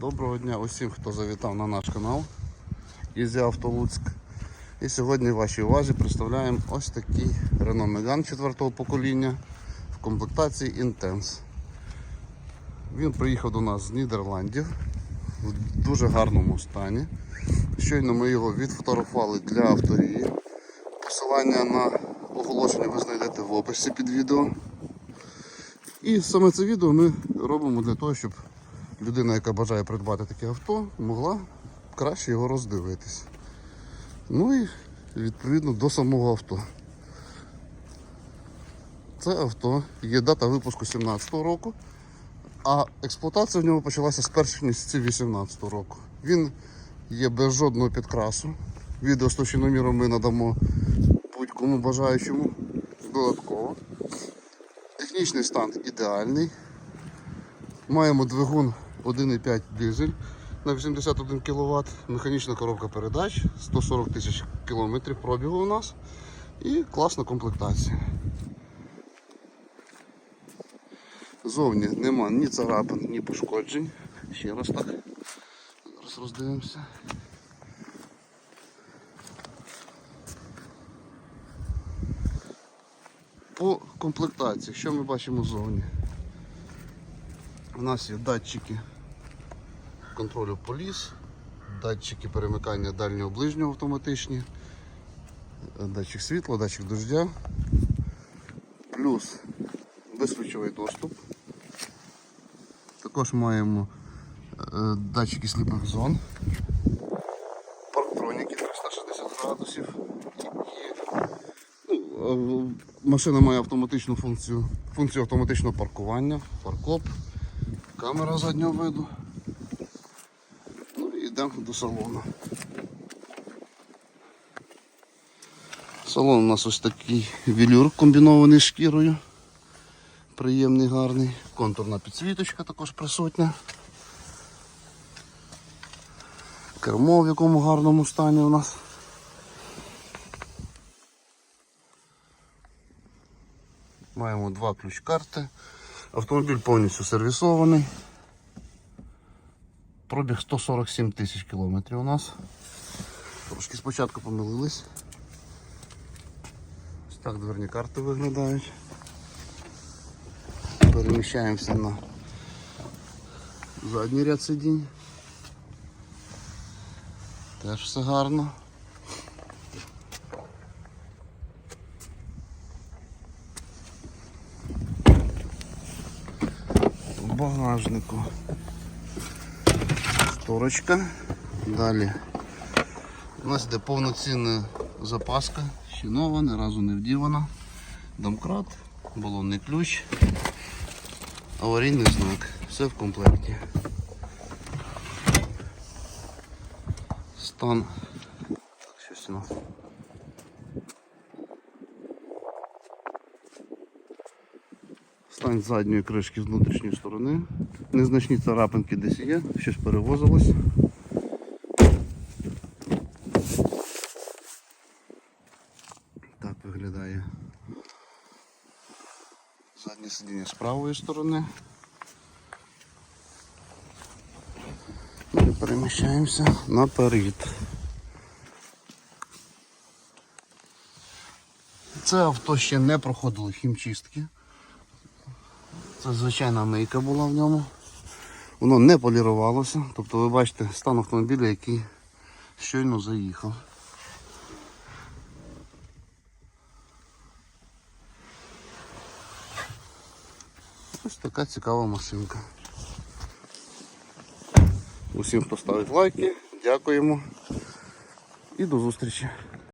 Доброго дня усім, хто завітав на наш канал Ізі Авто Луцьк. І сьогодні вашій увазі представляємо ось такий Renault Megane 4 покоління в комплектації Intense. Він приїхав до нас з Нідерландів в дуже гарному стані. Щойно ми його відфотографували для авторії. Посилання на оголошення ви знайдете в описі під відео. І саме це відео ми робимо для того, щоб людина, яка бажає придбати таке авто, могла краще його роздивитись. Ну і відповідно до самого авто. Це авто є дата випуску 2017 року, а експлуатація в нього почалася з перших місяців 2018 року. Він є без жодного підкрасу. Відео з товщиноміром ми надамо будь-кому бажаючому додатково. Технічний стан ідеальний. Маємо двигун 1,5 дизель на 81 кВт, механічна коробка передач, 140 тисяч кілометрів пробігу у нас і класна комплектація. Зовні нема ні царапин, ні пошкоджень. Ще раз так. Зараз роздивимося. По комплектації, що ми бачимо ззовні? У нас є датчики контролю поліс, датчики перемикання дальнього ближнього автоматичні, датчик світла, датчик дождя, плюс безключовий доступ. Також маємо е, датчики сліпих зон, парктроніки 360 градусів. Ну, е, Машина має автоматичну функцію, функцію автоматичного паркування, паркоп, камера заднього виду. Ну і йдемо до салону. Салон у нас ось такий велюр комбінований шкірою. Приємний, гарний. Контурна підсвіточка також присутня. Кермо в якому гарному стані у нас. Маємо два ключ-карти. Автомобіль повністю сервісований. Пробіг 147 тисяч кілометрів у нас. Трошки спочатку помилились. Ось так дверні карти виглядають. Переміщаємося на задній ряд сидінь. Теж все гарно. Багажнику. Шторочка. Далі. У нас йде повноцінна запаска, ще нова, ні разу не вдівана. Домкрат, балонний ключ, аварійний знак. Все в комплекті. Стан. Так, щось у. Стань задньої кришки з внутрішньої сторони. Незначні царапинки десь є, щось перевозилось. Так виглядає заднє сидіння з правої сторони. І переміщаємося наперед. Це авто ще не проходило хімчистки. Це звичайна мийка була в ньому. Воно не полірувалося. Тобто ви бачите стан автомобіля, який щойно заїхав. Ось така цікава машинка. Усім, хто ставить лайки, дякуємо і до зустрічі.